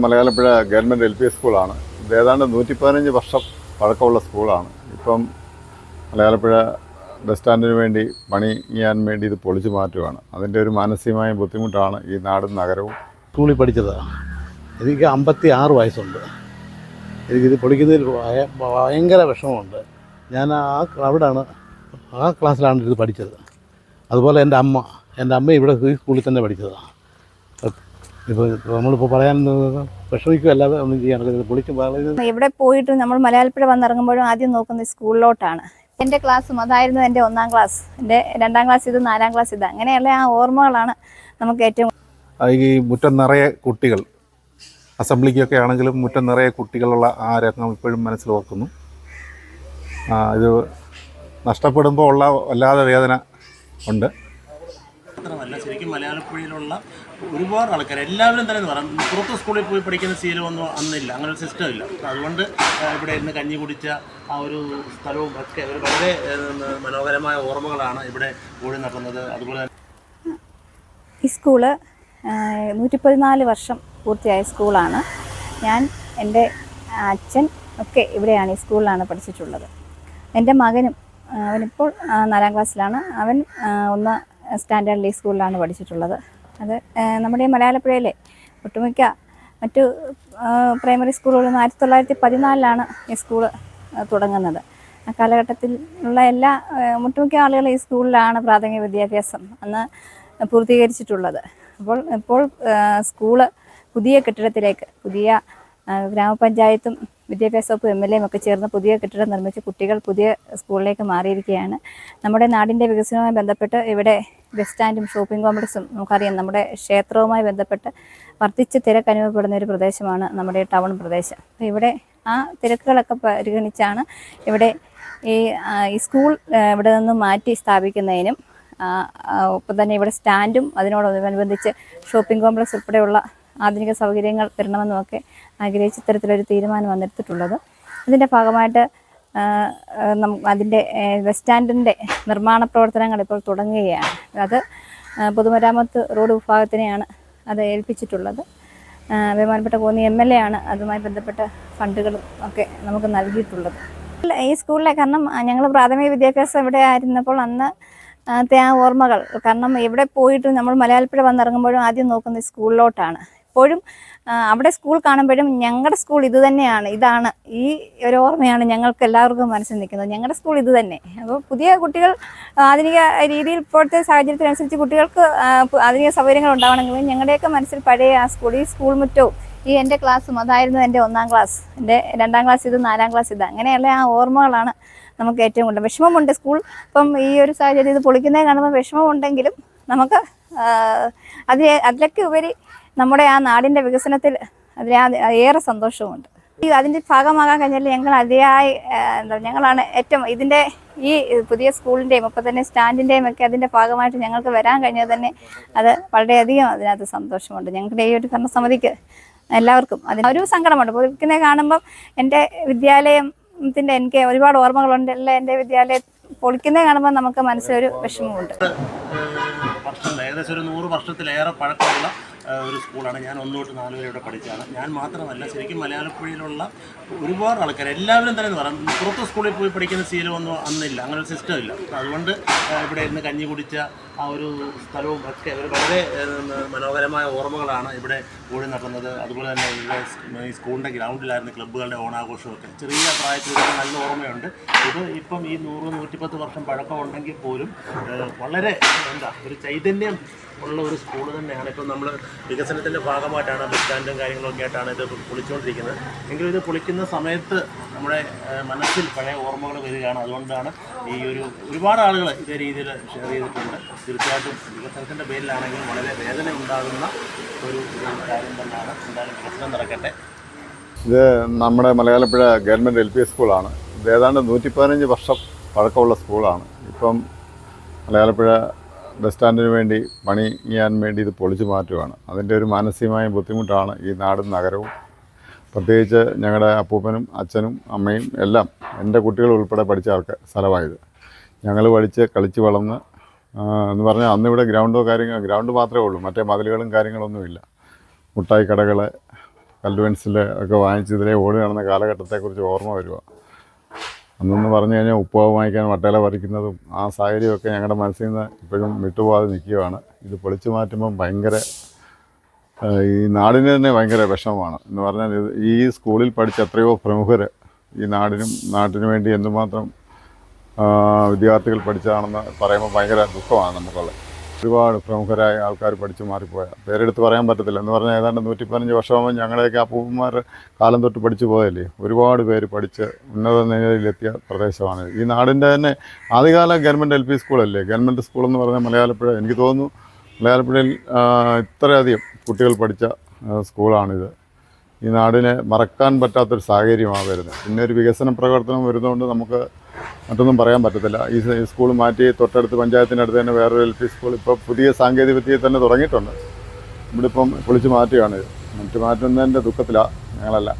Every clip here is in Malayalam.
മലയാളപ്പുഴ ഗവൺമെന്റ് എൽ പി സ്കൂളാണ്. ഇത് ഏതാണ്ട് നൂറ്റി പതിനഞ്ച് വർഷം പഴക്കമുള്ള സ്കൂളാണ്. ഇപ്പം മലയാളപ്പുഴ ബസ് സ്റ്റാൻഡിന് വേണ്ടി പണി ചെയ്യാൻ വേണ്ടി ഇത് പൊളിച്ചു മാറ്റുകയാണ് അതിന്റെ ഒരു മാനസികമായ ബുദ്ധിമുട്ടാണ് ഈ നാടും നഗരവും. സ്കൂളിൽ പഠിച്ചതാണ് എനിക്ക് അമ്പത്തി ആറ് വയസ്സുണ്ട്. എനിക്കിത് പൊളിക്കുന്നതിൽ ഭയ- ഭയങ്കര വിഷമമുണ്ട്. ഞാൻ ആ അവിടെയാണ് ആ ക്ലാസ്സിലാണ് ഇത് പഠിച്ചത്. അതുപോലെ എന്റെ അമ്മ എന്റെ അമ്മ ഇവിടെ സ്കൂളിൽ തന്നെ പഠിച്ചതാണ്. ഇപ്പോൾ നമ്മളിപ്പോൾ പറയാൻ വിഷമിക്കുകയല്ലാതെ ഒന്നും ചെയ്യാൻ പൊളിച്ച് പറയുന്നത് എവിടെ പോയിട്ട് നമ്മൾ മലയാളപ്പുഴ വന്നിറങ്ങുമ്പോഴും ആദ്യം നോക്കുന്നത് സ്കൂളിലോട്ടാണ്. എന്റെ ക്ലാസ്സും അതായിരുന്നു എന്റെ ഒന്നാം ക്ലാസ്. എന്റെ രണ്ടാം ക്ലാസ് ഇത് നാലാം ക്ലാസ് ഇത്. അങ്ങനെയുള്ള ആ ഓർമ്മകളാണ് നമുക്ക് ഏറ്റവും ഈ മുറ്റം നിറയെ കുട്ടികൾ. അസംബ്ലിക്കൊക്കെ ആണെങ്കിലും മുറ്റം നിറയെ കുട്ടികളുള്ള ആ രംഗം ഇപ്പോഴും മനസ്സിൽ ഓർക്കുന്നു. ആ, ഇത് നഷ്ടപ്പെടുമ്പോൾ ഉള്ള വല്ലാതെ വേദന ഉണ്ട്. മാത്രമല്ല ശരിക്കും മലയാളപ്പുഴയിലുള്ള ഒരുപാട് ആൾക്കാർ എല്ലാവരും തന്നെ പറയാം. പുറത്ത് സ്കൂളിൽ പോയി പഠിക്കുന്ന ശീലമൊന്നും അന്നില്ല. അങ്ങനെ ഒരു സിസ്റ്റം ഇല്ല. അതുകൊണ്ട് ഇവിടെ ഇരുന്ന് കഞ്ഞി കുടിച്ച ആ ഒരു സ്ഥലവും ഒക്കെ ഒരു വളരെ മനോഹരമായ ഓർമ്മകളാണ് ഇവിടെ ഓടി നടക്കുന്നത് അതുപോലെ ഈ സ്കൂൾ നൂറ്റി പതിനാല് വർഷം പൂർത്തിയായ സ്കൂളാണ്. ഞാൻ എന്റെ അച്ഛൻ ഒക്കെ ഇവിടെയാണ് ഈ സ്കൂളിലാണ് പഠിച്ചിട്ടുള്ളത്. എന്റെ മകനും അവനിപ്പോൾ നാലാം ക്ലാസ്സിലാണ് അവൻ ഒന്ന് സ്റ്റാൻഡേർഡിൽ ഈ സ്കൂളിലാണ് പഠിച്ചിട്ടുള്ളത്. അത് നമ്മുടെ മലയാളപ്പുഴയിലെ ഒട്ടുമിക്ക മറ്റു പ്രൈമറി സ്കൂളുകളും ആയിരത്തി തൊള്ളായിരത്തി പതിനാലിലാണ് ഈ സ്കൂൾ തുടങ്ങുന്നത്. ആ കാലഘട്ടത്തിൽ ഉള്ള എല്ലാ ഒട്ടുമിക്ക ആളുകളും ഈ സ്കൂളിലാണ് പ്രാഥമിക വിദ്യാഭ്യാസം അന്ന് പൂർത്തീകരിച്ചിട്ടുള്ളത്. അപ്പോൾ ഇപ്പോൾ സ്കൂൾ പുതിയ കെട്ടിടത്തിലേക്ക് പുതിയ ഗ്രാമപഞ്ചായത്തും വിദ്യാഭ്യാസ വകുപ്പ് എം എൽ എയും ഒക്കെ ചേർന്ന് പുതിയ കെട്ടിടം നിർമ്മിച്ച് കുട്ടികൾ പുതിയ സ്കൂളിലേക്ക് മാറിയിരിക്കുകയാണ്. നമ്മുടെ നാടിന്റെ വികസനവുമായി ബന്ധപ്പെട്ട് ഇവിടെ ബസ് സ്റ്റാൻഡും ഷോപ്പിംഗ് കോംപ്ലക്സും നമുക്കറിയാം. നമ്മുടെ ക്ഷേത്രവുമായി ബന്ധപ്പെട്ട് വർദ്ധിച്ച തിരക്ക് അനുഭവപ്പെടുന്ന ഒരു പ്രദേശമാണ് നമ്മുടെ ടൗൺ പ്രദേശം. അപ്പോൾ ഇവിടെ ആ തിരക്കുകളൊക്കെ പരിഗണിച്ചാണ് ഇവിടെ ഈ സ്കൂൾ ഇവിടെ നിന്ന് മാറ്റി സ്ഥാപിക്കുന്നതിനും ഒപ്പം തന്നെ ഇവിടെ സ്റ്റാൻഡും അതിനോടനുബന്ധിച്ച് ഷോപ്പിംഗ് കോംപ്ലക്സ് ഉൾപ്പെടെയുള്ള ആധുനിക സൗകര്യങ്ങൾ തരണമെന്നുമൊക്കെ ആഗ്രഹിച്ച് ഇത്തരത്തിലൊരു തീരുമാനം വന്നെടുത്തിട്ടുള്ളത്. ഇതിന്റെ ഭാഗമായിട്ട് അതിന്റെ ബസ് സ്റ്റാൻഡിന്റെ നിർമ്മാണ പ്രവർത്തനങ്ങൾ ഇപ്പോൾ തുടങ്ങുകയാണ്. അത് പൊതുമരാമത്ത് റോഡ് വിഭാഗത്തിനെയാണ് അത് ഏൽപ്പിച്ചിട്ടുള്ളത്. ബഹുമാനപ്പെട്ട കോന്നി എം എൽ എ ആണ് അതുമായി ബന്ധപ്പെട്ട ഫണ്ടുകളും ഒക്കെ നമുക്ക് നൽകിയിട്ടുള്ളത്. ഈ സ്കൂളിലെ കാരണം ഞങ്ങൾ പ്രാഥമിക വിദ്യാഭ്യാസം ഇവിടെ ആയിരുന്നപ്പോൾ അന്ന് ആ ഓർമ്മകൾ കാരണം എവിടെ പോയിട്ടും നമ്മൾ മലയാളപ്പുഴ വന്നിറങ്ങുമ്പോഴും ആദ്യം നോക്കുന്നത് സ്കൂളിലോട്ടാണ്. ഇപ്പോഴും അവിടെ സ്കൂൾ കാണുമ്പോഴും ഞങ്ങളുടെ സ്കൂൾ ഇത് തന്നെയാണ്. ഇതാണ് ഈ ഒരു ഓർമ്മയാണ് ഞങ്ങൾക്ക് എല്ലാവർക്കും മനസ്സിൽ നിൽക്കുന്നത്. ഞങ്ങളുടെ സ്കൂൾ ഇത് തന്നെ. അപ്പോൾ പുതിയ കുട്ടികൾ ആധുനിക രീതിയിൽ ഇപ്പോഴത്തെ സാഹചര്യത്തിനനുസരിച്ച് കുട്ടികൾക്ക് ആധുനിക സൗകര്യങ്ങൾ ഉണ്ടാവണമെങ്കിലും ഞങ്ങളുടെയൊക്കെ മനസ്സിൽ പഴയ ആ സ്കൂൾ ഈ സ്കൂൾ മുറ്റവും ഈ എന്റെ ക്ലാസ്സും അതായിരുന്നു എന്റെ ഒന്നാം ക്ലാസ് എന്റെ രണ്ടാം ക്ലാസ് ഇത് നാലാം ക്ലാസ് ഇത്. അങ്ങനെയുള്ള ആ ഓർമ്മകളാണ് നമുക്ക് ഏറ്റവും കൂടുതൽ. വിഷമമുണ്ട് സ്കൂൾ ഇപ്പം ഈ ഒരു സാഹചര്യം ഇത് പൊളിക്കുന്നത് കാണുമ്പോൾ വിഷമമുണ്ടെങ്കിലും നമുക്ക് അതിലെ അതിലൊക്കെ ഉപരി നമ്മുടെ ആ നാടിന്റെ വികസനത്തിൽ അതിന് ഏറെ സന്തോഷവുമുണ്ട്. അതിന്റെ ഭാഗമാകാൻ കഴിഞ്ഞാൽ ഞങ്ങൾ അതിയായി എന്താ ഞങ്ങളാണ് ഏറ്റവും ഇതിന്റെ ഈ പുതിയ സ്കൂളിന്റെയും ഒപ്പം തന്നെ സ്റ്റാൻഡിന്റെയും ഒക്കെ അതിന്റെ ഭാഗമായിട്ട് ഞങ്ങൾക്ക് വരാൻ കഴിഞ്ഞത് തന്നെ അത് വളരെയധികം അതിനകത്ത് സന്തോഷമുണ്ട്. ഞങ്ങളുടെ ഈ ഒരു ഭരണസമിതിക്ക് എല്ലാവർക്കും അതിന് ഒരു സങ്കടമുണ്ട്. പുതുക്കിനെ കാണുമ്പം എന്റെ വിദ്യാലയത്തിന്റെ എനിക്ക് ഒരുപാട് ഓർമ്മകളുണ്ട്. എല്ലാം എന്റെ വിദ്യാലയ പൊളിക്കുന്നത് കാണുമ്പോൾ നമുക്ക് മനസ്സിലൊരു വിഷമമുണ്ട്. ഏകദേശം ഒരു നൂറ് വർഷത്തിലേറെ പഴക്കമുള്ള ഒരു സ്കൂളാണ്. ഞാൻ ഒന്ന് തൊട്ട് നാല് വരെ ഇവിടെ പഠിച്ചതാണ്. ഞാൻ മാത്രമല്ല ശരിക്കും മലയാളപ്പുഴയിലുള്ള ഒരുപാട് ആൾക്കാർ എല്ലാവരും തന്നെ പറയാം പുറത്ത് സ്കൂളിൽ പോയി പഠിക്കുന്ന ശീലമൊന്നും അന്നില്ല. അങ്ങനെ ഒരു സിസ്റ്റം ഇല്ല. അതുകൊണ്ട് ഇവിടെ ഇരുന്ന് കഞ്ഞി കുടിച്ച ആ ഒരു സ്ഥലവും ഒക്കെ ഒരു വളരെ മനോഹരമായ ഓർമ്മകളാണ് ഇവിടെ കൂടി നടന്നത്. അതുപോലെ തന്നെ ഇവിടെ ഈ സ്കൂളിന്റെ ഗ്രൗണ്ടിലായിരുന്നു ക്ലബ്ബുകളുടെ ഓണാഘോഷമൊക്കെ. ചെറിയ പ്രായത്തിൽ നല്ല ഓർമ്മയുണ്ട്. ഇത് ഇപ്പം ഈ നൂറ് നൂറ്റിപ്പത്ത് വർഷം പഴക്കം ഉണ്ടെങ്കിൽ പോലും വളരെ എന്താ ഒരു ചൈതന്യം ഉള്ള ഒരു സ്കൂൾ തന്നെയാണ്. ഇപ്പം നമ്മൾ വികസനത്തിന്റെ ഭാഗമായിട്ടാണ് ബസ് സ്റ്റാൻഡും കാര്യങ്ങളൊക്കെ ആയിട്ടാണ് ഇത് പൊളിച്ചുകൊണ്ടിരിക്കുന്നത്. എങ്കിലും ഇത് പൊളിക്കുന്ന സമയത്ത് നമ്മുടെ മനസ്സിൽ പഴയ ഓർമ്മകൾ വരികയാണ്. അതുകൊണ്ടാണ് ഈ ഒരു ഒരുപാട് ആളുകൾ ഇതേ രീതിയിൽ ഷെയർ ചെയ്തിട്ടുണ്ട്. തീർച്ചയായിട്ടും വികസനത്തിന്റെ പേരിലാണെങ്കിലും വളരെ വേദന ഉണ്ടാകുന്ന ഒരു കാര്യം തന്നെയാണ്. എന്തായാലും വികസനം നടക്കട്ടെ. ഇത് നമ്മുടെ മലയാളപ്പുഴ ഗവൺമെന്റ് എൽ പി സ്കൂളാണ്. ഇത് ഏതാണ്ട് നൂറ്റി പതിനഞ്ച് വർഷം പഴക്കമുള്ള സ്കൂളാണ്. ഇപ്പം മലയാളപ്പുഴ ബസ് സ്റ്റാൻഡിന് വേണ്ടി പണി ചെയ്യാൻ വേണ്ടി ഇത് പൊളിച്ചു മാറ്റുകയാണ് അതിന്റെ ഒരു മാനസികമായ ബുദ്ധിമുട്ടാണ് ഈ നാടും നഗരവും. പ്രത്യേകിച്ച് ഞങ്ങളുടെ അപ്പൂപ്പനും അച്ഛനും അമ്മയും എല്ലാം എന്റെ കുട്ടികൾ ഉൾപ്പെടെ പഠിച്ച ആൾക്ക് സ്ഥലമായത്. ഞങ്ങൾ പഠിച്ച് കളിച്ച് വളർന്ന് എന്ന് പറഞ്ഞാൽ അന്ന് ഇവിടെ ഗ്രൗണ്ടോ കാര്യങ്ങൾ ഗ്രൗണ്ട് മാത്രമേ ഉള്ളൂ. മറ്റേ മതിലുകളും കാര്യങ്ങളൊന്നുമില്ല മുട്ടായി കടകൾ കല്ലുവൻസിൽ ഒക്കെ വാങ്ങിച്ചതിലെ ഓടി നടന്ന കാലഘട്ടത്തെക്കുറിച്ച് ഓർമ്മ വരിക അന്നെന്ന് പറഞ്ഞു കഴിഞ്ഞാൽ ഉപ്പാവ് വാങ്ങിക്കാൻ വട്ടയില പറിക്കുന്നതും ആ സാഹചര്യമൊക്കെ ഞങ്ങളുടെ മനസ്സിൽ നിന്ന് ഇപ്പോഴും വിട്ടുപോകാതെ നിൽക്കുകയാണ്. ഇത് പൊളിച്ചു മാറ്റുമ്പം ഭയങ്കര ഈ നാടിന് തന്നെ ഭയങ്കര വിഷമമാണ്. എന്ന് പറഞ്ഞാൽ ഇത് ഈ സ്കൂളിൽ പഠിച്ച എത്രയോ പ്രമുഖർ ഈ നാടിനും നാട്ടിനു വേണ്ടി എന്തുമാത്രം വിദ്യാർത്ഥികൾ പഠിച്ചതാണെന്ന് പറയുമ്പോൾ ഭയങ്കര ദുഃഖമാണ് നമുക്കുള്ളത്. ഒരുപാട് പ്രമുഖരായ ആൾക്കാർ പഠിച്ചു മാറിപ്പോയ. പേരെടുത്ത് പറയാൻ പറ്റത്തില്ല. എന്ന് പറഞ്ഞാൽ ഏതാണ്ട് നൂറ്റി പതിനഞ്ച് വർഷമാകുമ്പോൾ ഞങ്ങളുടെയൊക്കെ അപ്പൂപ്പന്മാർ കാലം തൊട്ട് പഠിച്ചു പോയല്ലേ? ഒരുപാട് പേര് പഠിച്ച് ഉന്നത നിലയിലെത്തിയ പ്രദേശമാണ്. ഈ നാടിന്റെ തന്നെ ആദ്യകാല ഗവൺമെന്റ് എൽ പി സ്കൂളല്ലേ? ഗവൺമെന്റ് സ്കൂളെന്ന് പറഞ്ഞാൽ മലയാളപ്പുഴ. എനിക്ക് തോന്നുന്നു മലയാളപ്പുഴയിൽ ഇത്രയധികം കുട്ടികൾ പഠിച്ച സ്കൂളാണിത്. ഈ നാടിനെ മറക്കാൻ പറ്റാത്തൊരു സാഹചര്യമാണ് വരുന്നത്. പിന്നെ ഒരു വികസന പ്രവർത്തനം വരുന്നതുകൊണ്ട് നമുക്ക് മറ്റൊന്നും പറയാൻ പറ്റത്തില്ല. ഈ സ്കൂൾ മാറ്റി തൊട്ടടുത്ത് പഞ്ചായത്തിന്റെ അടുത്ത് തന്നെ വേറൊരു എൽ പി സ്കൂൾ ഇപ്പോൾ പുതിയ സാങ്കേതിക വിദ്യയിൽ തന്നെ തുടങ്ങിയിട്ടുണ്ട്. ഇവിടെ ഇപ്പം പൊളിച്ച് മാറ്റുകയാണ്. മറ്റു മാറ്റുന്നതിന്റെ ദുഃഖത്തിലാണ് ഞങ്ങളല്ല.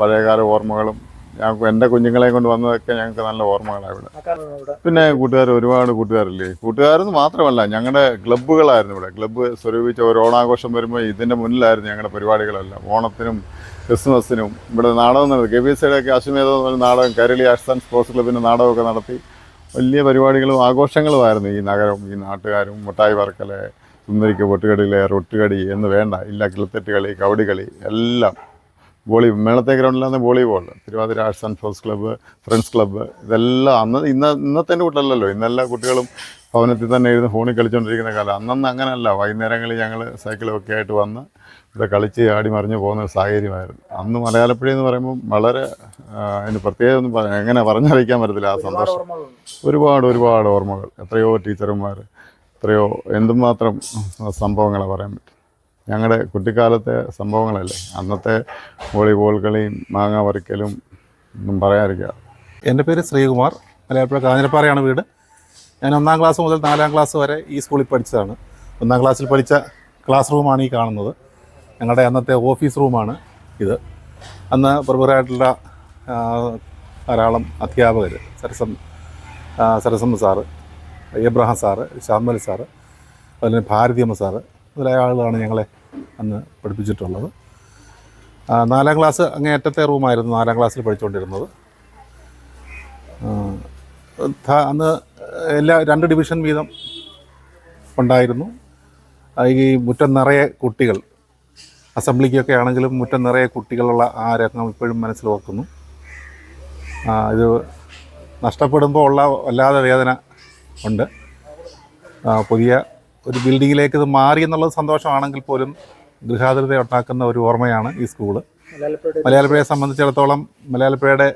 പഴയകാല ഓർമ്മകളും ഞങ്ങൾക്ക് എന്റെ കുഞ്ഞുങ്ങളെ കൊണ്ട് വന്നതൊക്കെ ഞങ്ങൾക്ക് നല്ല ഓർമ്മകളാണ് ഇവിടെ. പിന്നെ കൂട്ടുകാർ ഒരുപാട് കൂട്ടുകാരില്ലേ? കൂട്ടുകാരെന്ന് മാത്രമല്ല ഞങ്ങളുടെ ക്ലബ്ബുകളായിരുന്നു ഇവിടെ. ക്ലബ്ബ് സ്വരൂപിച്ച ഒരു ഓണാഘോഷം വരുമ്പോൾ ഇതിന്റെ മുന്നിലായിരുന്നു ഞങ്ങളുടെ പരിപാടികളെല്ലാം. ഓണത്തിനും ക്രിസ്മസിനും ഇവിടെ നാടകം നടത്തി കെ ബി എസ് സിയുടെ അശ്വമേധം നാടകം കരളി ആൻഡ് സ്പോർട്സ് ക്ലബിന്റെ നാടകമൊക്കെ നടത്തി. വലിയ പരിപാടികളും ആഘോഷങ്ങളുമായിരുന്നു ഈ നഗരം ഈ നാട്ടുകാരും മുട്ടായി പറക്കൽ സുന്ദരിക്ക് പൊട്ടുകടിയിലെ റൊട്ടുകടി എന്ന് വേണ്ട ഇല്ല കിളത്തെട്ട് കളി കവടി കളി എല്ലാം. വോളി മേളത്തെ ഗ്രൗണ്ടിലാണ് volleyball Thiruvathira arts and sports club friends club ഇതെല്ലാം അന്ന് ഇന്ന് ഇന്നത്തെ കൂട്ടല്ലല്ലോ ഇന്നെല്ലാ കുട്ടികളും ഭവനത്തിൽ തന്നെ ഇരുന്ന് ഫോണിൽ കളിച്ചുകൊണ്ടിരിക്കുന്ന കാലം. അന്നന്ന് അങ്ങനെയല്ല വൈകുന്നേരങ്ങളിൽ ഞങ്ങൾ സൈക്കിളൊക്കെ ആയിട്ട് വന്ന് ഇവിടെ കളിച്ച് ആടി മറിഞ്ഞ് പോകുന്ന ഒരു സാഹചര്യമായിരുന്നു. അന്ന് മലയാളപ്പുഴ എന്ന് പറയുമ്പോൾ വളരെ അതിന് പ്രത്യേകം ഒന്നും എങ്ങനെ പറഞ്ഞറിയിക്കാൻ പറ്റത്തില്ല ആ സന്തോഷം. ഒരുപാട് ഒരുപാട് ഓർമ്മകൾ. എത്രയോ ടീച്ചർമാർ എത്രയോ എന്തുമാത്രം സംഭവങ്ങളെ പറയാൻ പറ്റും ഞങ്ങളുടെ കുട്ടിക്കാലത്തെ സംഭവങ്ങളല്ലേ? അന്നത്തെ വോളിബോൾ കളിയും മാങ്ങ പറിക്കലും ഒന്നും പറയാതിരിക്കുക എന്റെ പേര് ശ്രീകുമാർ മലയാളപ്പുഴ കാഞ്ഞിരപ്പാറയാണ് വീട്. ഞാൻ ഒന്നാം ക്ലാസ് മുതൽ നാലാം ക്ലാസ് വരെ ഈ സ്കൂളിൽ പഠിച്ചതാണ്. ഒന്നാം ക്ലാസ്സിൽ പഠിച്ച ക്ലാസ് റൂമാണ് ഈ കാണുന്നത്. ഞങ്ങളുടെ അന്നത്തെ ഓഫീസ് റൂമാണ് ഇത്. അന്ന് പ്രമുഖരായിട്ടുള്ള ധാരാളം അധ്യാപകർ Sarasam Sarasamma sir Abraham sir Shyamal sir അതുപോലെ ഭാരതിയമ്മ സാറ് മുതലായ ഞങ്ങളെ അന്ന് പഠിപ്പിച്ചിട്ടുള്ളത്. നാലാം ക്ലാസ് അങ്ങേയറ്റത്തെ റൂമായിരുന്നു നാലാം ക്ലാസ്സിൽ പഠിച്ചുകൊണ്ടിരുന്നത്. അന്ന് എല്ലാ രണ്ട് ഡിവിഷൻ വീതം ഉണ്ടായിരുന്നു. ഈ മുറ്റം നിറയെ കുട്ടികൾ അസംബ്ലിക്കൊക്കെ ആണെങ്കിലും മുറ്റം നിറയെ കുട്ടികളുള്ള ആ രംഗം ഇപ്പോഴും മനസ്സിൽ ഓർക്കുന്നു. ഇത് നഷ്ടപ്പെടുമ്പോൾ ഉള്ള വല്ലാതെ വേദന ഉണ്ട്. പുതിയ ഒരു ബിൽഡിങ്ങിലേക്ക് ഇത് മാറി എന്നുള്ളത് സന്തോഷമാണെങ്കിൽ പോലും ഗൃഹാതുരത ഉണ്ടാക്കുന്ന ഒരു ഓർമ്മയാണ് ഈ സ്കൂൾ. മലയാളപ്പുഴയെ സംബന്ധിച്ചിടത്തോളം മലയാളപ്പുഴയുടെ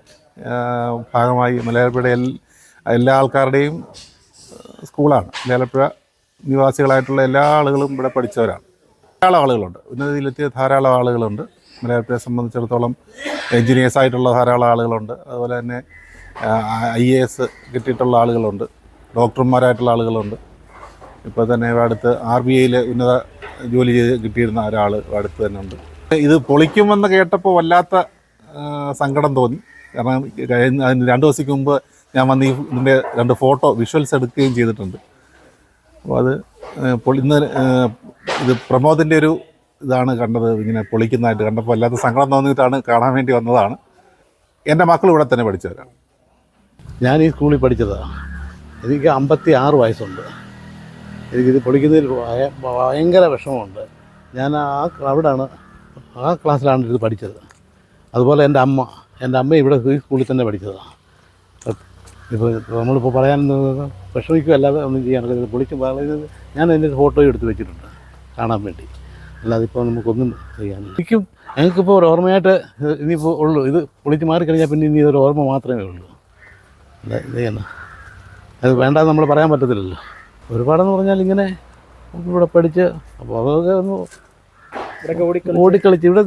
ഭാഗമായി മലയാളപ്പുഴയുടെ എൽ എല്ലാ ആൾക്കാരുടെയും സ്കൂളാണ്. മലയാളപ്പുഴ നിവാസികളായിട്ടുള്ള എല്ലാ ആളുകളും ഇവിടെ പഠിച്ചവരാണ്. ധാരാളം ആളുകളുണ്ട്. ഉന്നതിയിലെത്തിയ ധാരാളം ആളുകളുണ്ട്. മലയാളപ്പുഴയെ സംബന്ധിച്ചിടത്തോളം എൻജിനീയേഴ്സ് ആയിട്ടുള്ള ധാരാളം ആളുകളുണ്ട്. അതുപോലെ തന്നെ ഐ എ എസ് കിട്ടിയിട്ടുള്ള ആളുകളുണ്ട്. ഡോക്ടർമാരായിട്ടുള്ള ആളുകളുണ്ട്. ഇപ്പോൾ തന്നെ അടുത്ത് ആർ ബി ഐയിൽ ഉന്നത ജോലി ചെയ്ത് കിട്ടിയിരുന്ന ഒരാൾ അടുത്ത് തന്നെ ഉണ്ട്. ഇത് പൊളിക്കുമെന്ന് കേട്ടപ്പോൾ വല്ലാത്ത സങ്കടം തോന്നി. കാരണം അതിന് രണ്ട് ദിവസത്തേക്ക് മുമ്പ് ഞാൻ വന്ന് ഈ ഇതിന്റെ രണ്ട് ഫോട്ടോ വിഷ്വൽസ് എടുക്കുകയും ചെയ്തിട്ടുണ്ട്. അപ്പോൾ അത് പൊളി ഇന്ന് ഇത് പ്രമോദിന്റെ ഒരു ഇതാണ് കണ്ടത് ഇങ്ങനെ പൊളിക്കുന്നതായിട്ട് കണ്ടപ്പോൾ വല്ലാത്ത സങ്കടം തോന്നിയിട്ടാണ് കാണാൻ വേണ്ടി വന്നതാണ്. എന്റെ മക്കൾ ഇവിടെ തന്നെ പഠിച്ചവരാണ്. ഞാൻ ഈ സ്കൂളിൽ പഠിച്ചതാണ് എനിക്ക് അമ്പത്തി ആറ് വയസ്സുണ്ട്. എനിക്കിത് പൊളിക്കുന്നതിൽ ഭയ- ഭയങ്കര വിഷമമുണ്ട്. ഞാൻ ആ അവിടാണ് ആ ക്ലാസ്സിലാണ് ഇത് പഠിച്ചത്. അതുപോലെ എന്റെ അമ്മ എന്റെ അമ്മ ഇവിടെ ഈ സ്കൂളിൽ തന്നെ പഠിച്ചതാണ് ഇപ്പോൾ നമ്മളിപ്പോൾ പറയാൻ വിഷമിക്കുമല്ലാതെ ഒന്നും ചെയ്യാനൊക്കെ പൊളിച്ച് പറയുന്നത് ഞാൻ എന്റെ ഫോട്ടോയും എടുത്ത് വെച്ചിട്ടുണ്ട് കാണാൻ വേണ്ടി. അല്ലാതെ ഇപ്പോൾ നമുക്കൊന്നും ചെയ്യാനില്ല. എനിക്കും ഞങ്ങൾക്കിപ്പോൾ ഒരു ഓർമ്മയായിട്ട് ഇനിയിപ്പോൾ ഉള്ളൂ. ഇത് പൊളിച്ച് മാറിക്കഴിഞ്ഞാൽ പിന്നെ ഇനി ഇതൊരു ഓർമ്മ മാത്രമേ ഉള്ളൂ. അല്ല ഇത് ചെയ്യുന്ന അത് വേണ്ടാന്ന് നമ്മൾ പറയാൻ പറ്റത്തില്ലല്ലോ. ഒരുപാടെന്ന് പറഞ്ഞാൽ ഇങ്ങനെ ഇവിടെ പഠിച്ച് അപ്പോൾ അതൊക്കെ ഒന്ന് ഓടിക്കളിച്ച്. ഇവിടെ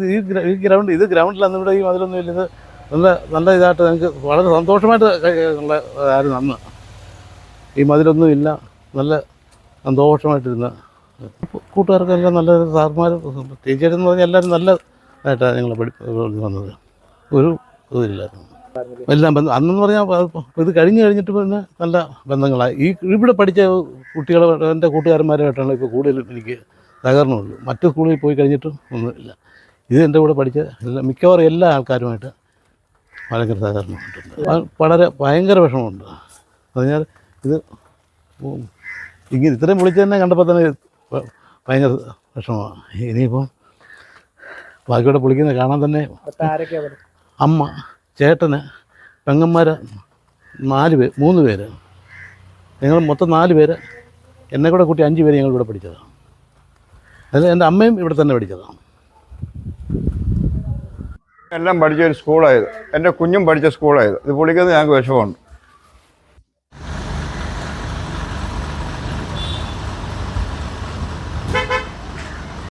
ഈ ഗ്രൗണ്ട് ഇത് ഗ്രൗണ്ടിലാണ് ഇവിടെ ഈ മതിലൊന്നും ഇല്ല. ഇത് നല്ല നല്ല ഇതായിട്ട് ഞങ്ങൾക്ക് വളരെ സന്തോഷമായിട്ട് ഉള്ള ആയിരുന്നു അന്ന്. ഈ മതിലൊന്നും ഇല്ല. നല്ല സന്തോഷമായിട്ടിരുന്ന. കൂട്ടുകാർക്കെല്ലാം നല്ല സാർമാർ ടീച്ചേഴ്സെന്ന് പറഞ്ഞാൽ എല്ലാവരും നല്ല ആയിട്ടാണ് ഞങ്ങൾ പഠി വന്നത്. ഒരു ഇതില്ലായിരുന്നു എല്ലാം ബന്ധം അന്നെന്ന് പറഞ്ഞാൽ ഇത് കഴിഞ്ഞ് കഴിഞ്ഞിട്ട് പിന്നെ നല്ല ബന്ധങ്ങളായി. ഈ ഇവിടെ പഠിച്ച കുട്ടികളെ എന്റെ കൂട്ടുകാരന്മാരുമായിട്ടാണ് ഇപ്പോൾ കൂടുതലും എനിക്ക് സഹകരണമുള്ളൂ. മറ്റു സ്കൂളിൽ പോയി കഴിഞ്ഞിട്ടും ഒന്നുമില്ല ഇത് എന്റെ കൂടെ പഠിച്ച എല്ലാ മിക്കവാറും എല്ലാ ആൾക്കാരുമായിട്ട് ഭയങ്കര സഹകരണമുണ്ട്. വളരെ ഭയങ്കര വിഷമമുണ്ട്. അതിനാൽ ഇത് ഇങ്ങനെ ഇത്രയും വിളിച്ച് തന്നെ കണ്ടപ്പോൾ തന്നെ ഭയങ്കര വിഷമമാണ്. ഇനിയിപ്പം ബാക്കിയോടെ പൊളിക്കുന്നത് കാണാൻ തന്നെ അമ്മ. ചേട്ടന് പെങ്ങന്മാർ നാല് പേര് മൂന്ന് പേര്. ഞങ്ങൾ മൊത്തം നാല് പേര്. എന്നെ കൂടെ കൂട്ടി അഞ്ച് പേര് ഞങ്ങൾ ഇവിടെ പഠിച്ചതാണ് അതിൽ എന്റെ അമ്മയും ഇവിടെ തന്നെ പഠിച്ചതാണ് എല്ലാം പഠിച്ച ഒരു സ്കൂളായത് എന്റെ കുഞ്ഞും പഠിച്ച സ്കൂളായത് ഇത്. പൊളിക്കുന്നത് ഞങ്ങൾക്ക് വിഷമമുണ്ട്.